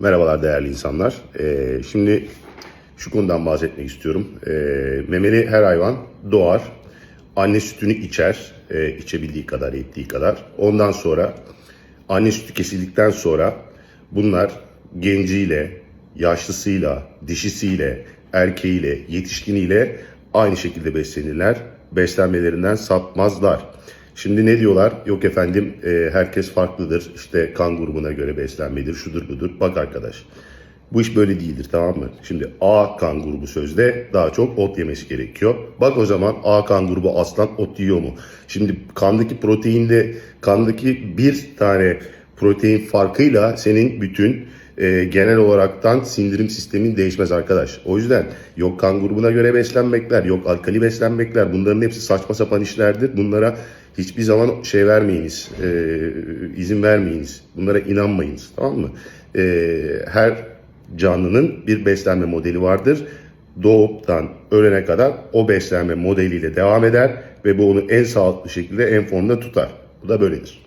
Merhabalar değerli insanlar. Ee, şimdi şu konudan bahsetmek istiyorum. Ee, memeli her hayvan doğar. Anne sütünü içer. e, içebildiği kadar, ettiği kadar. Ondan sonra anne sütü kesildikten sonra bunlar genciyle, yaşlısıyla, dişisiyle, erkeğiyle, yetişkiniyle aynı şekilde beslenirler. Beslenmelerinden sapmazlar. Şimdi ne diyorlar? Yok efendim e, herkes farklıdır. İşte kan grubuna göre beslenmedir, şudur budur. Bak arkadaş bu iş böyle değildir tamam mı? Şimdi A kan grubu sözde daha çok ot yemesi gerekiyor. Bak o zaman A kan grubu aslan ot yiyor mu? Şimdi kandaki proteinde kandaki bir tane protein farkıyla senin bütün e, genel olaraktan sindirim sistemin değişmez arkadaş. O yüzden yok kan grubuna göre beslenmekler, yok alkali beslenmekler bunların hepsi saçma sapan işlerdir. Bunlara hiçbir zaman şey vermeyiniz, e, izin vermeyiniz. Bunlara inanmayınız tamam mı? E, her canlının bir beslenme modeli vardır. Doğuptan ölene kadar o beslenme modeliyle devam eder ve bu onu en sağlıklı şekilde en formda tutar. Bu da böyledir.